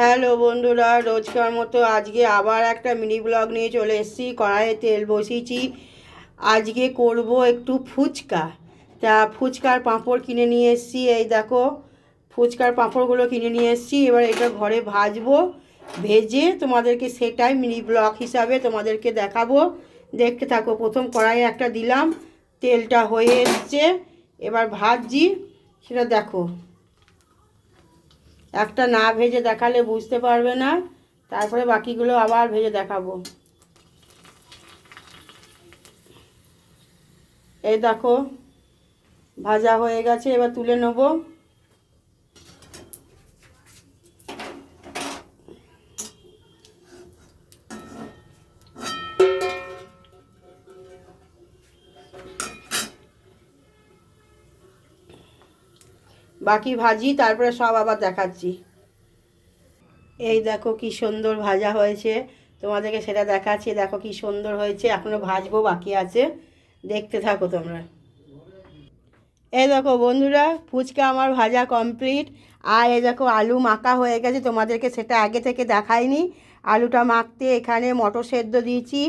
Hello বন্ধুরা, রোজকার মতো আজকে আবার একটা মিনি ব্লগ নিয়ে চলে এসেছি। কড়াইয়ে তেল বসিয়েছি। আজকে করব একটু ফুচকা। তা ফুচকার পাঁপড় কিনে নিয়ে এসেছি। এই দেখো, ফুচকার পাঁপড়গুলো কিনে নিয়ে এসেছি। এবার এটা ঘরে ভাজবো, ভেজে তোমাদেরকে সেটাই মিনি ব্লগ হিসাবে তোমাদেরকে দেখাবো। দেখতে থাকো, প্রথম কড়াইয়ে একটা দিলাম, তেলটা হয়ে এসছে। এবার ভাজছি, সেটা দেখো। একটা না ভেজে দেখালে বুঝতে পারবে না, তারপরে বাকিগুলো আবার ভেজে দেখাবো। এই দেখো, ভাজা হয়ে গেছে, এবার তুলে নেব। বাকি ভাজি, তারপরে সব আবার দেখাচ্ছি। এই দেখো কি সুন্দর ভাজা হয়েছে। তোমাদেরকে সেটা দেখাচ্ছি। দেখো কি সুন্দর হয়েছে। এখনও ভাজবো, বাকি আছে। দেখতে থাকো তোমরা। এই দেখো বন্ধুরা, ফুচকা আমার ভাজা কমপ্লিট আর এই দেখো আলু মাখা হয়ে গেছে। তোমাদেরকে সেটা আগে থেকে দেখাইনি। আলুটা মাখতে এখানে মটর সেদ্ধ দিয়েছি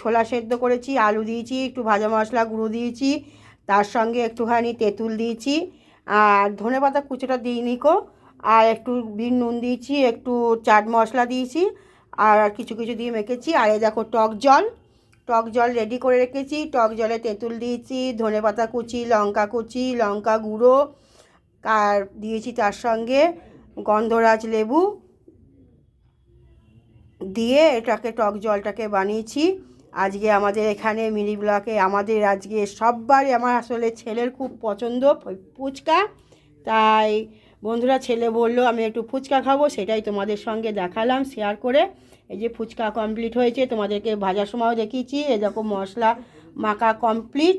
ছোলা সেদ্ধ করেছি, আলু দিয়েছি, একটু ভাজা মশলা গুঁড়ো দিয়েছি, তার সঙ্গে একটুখানি তেঁতুল দিয়েছি। আর ধনে পাতা কুচোটা দিইনি কো। আর একটু বিন নুন দিয়েছি, একটু চাট মশলা দিয়েছি, আর কিছু কিছু দিয়ে মেখেছি। আর এই দেখো টক জল টক জল রেডি করে রেখেছি। টক জলে তেঁতুল দিয়েছি, ধনে পাতা কুচি, লঙ্কা কুচি, লঙ্কা গুঁড়ো, আর দিয়েছি তার সঙ্গে গন্ধরাজ লেবু। দিয়ে এটাকে টক জলটাকে বানিয়েছি। আজকে আমাদের এখানে মিনি ব্লকে আমাদের আজকে সববারই আমার আসলে ছেলের খুব পছন্দ ফুচকা। তাই বন্ধুরা ছেলে বলল, আমি একটু ফুচকা খাব। সেটাই তোমাদের সঙ্গে দেখালাম শেয়ার করে। এই যে ফুচকা কমপ্লিট হয়েছে, তোমাদেরকে ভাজার সময়ও দেখিয়েছি। এরকম মশলা মাখা কমপ্লিট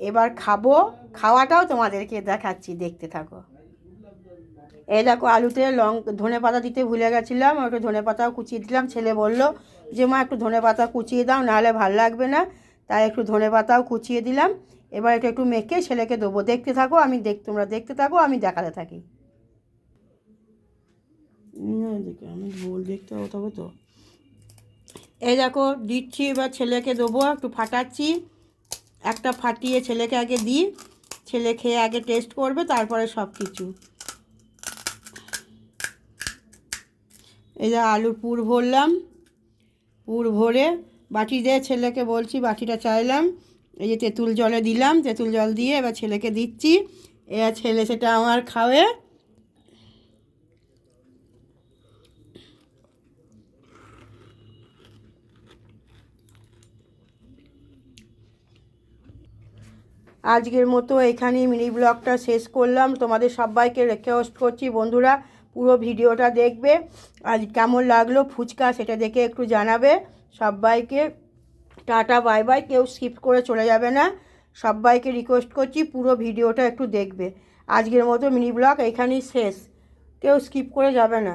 এবার খাব। খাওয়াটাও তোমাদেরকে দেখাচ্ছি, দেখতে থাকো। এই দেখো আলুতে লং, ধনে পাতা দিতে ভুলে গেছিলাম একটু ধনে পাতাও কুচিয়ে দিলাম, ছেলে বলল, যে মা, একটু ধনে পাতা কুচিয়ে দাও, নাহলে ভালো লাগবে না। তাই একটু ধনে পাতাও কুচিয়ে দিলাম, এবার এটা একটু মেখে ছেলেকে দেবো। দেখতে থাকো, আমি দেখ, তোমরা দেখতে থাকো, আমি দেখাতে থাকি। আমি বল দেখতে হবে তবে তো। এই দেখো, দিচ্ছি, এবার ছেলেকে দেবো, একটু ফাটাচ্ছি। একটা ফাটিয়ে ছেলেকে আগে দিই, ছেলে খেয়ে আগে টেস্ট করবে, তারপরে সব কিছু এই যে আলুর পুর ভরলাম, পুর ভরে বাটি দিয়ে ছেলেকে বলছি, বাটিটা চাইলাম, এই যে তেঁতুল জলে দিলাম, তেঁতুল জল দিয়ে এবার ছেলেকে দিচ্ছি এবার ছেলে সেটা আমার খাওয়ে আজকের মতো এখানেই মিনি ব্লগটা শেষ করলাম। তোমাদের সবাইকে রিকোয়েস্ট করছি, বন্ধুরা পুরো ভিডিওটা দেখবে। আর কেমন লাগল ফুচকা সেটা দেখে একটু জানাবে। সবাইকে টাটা, বাই বাই। কেউ স্কিপ করে চলে যাবে না। সবাইকে রিকোয়েস্ট করছি পুরো ভিডিওটা একটু দেখবে। আজকের মতো মিনি ব্লগ এখানেই শেষ। কেউ স্কিপ করে যাবে না।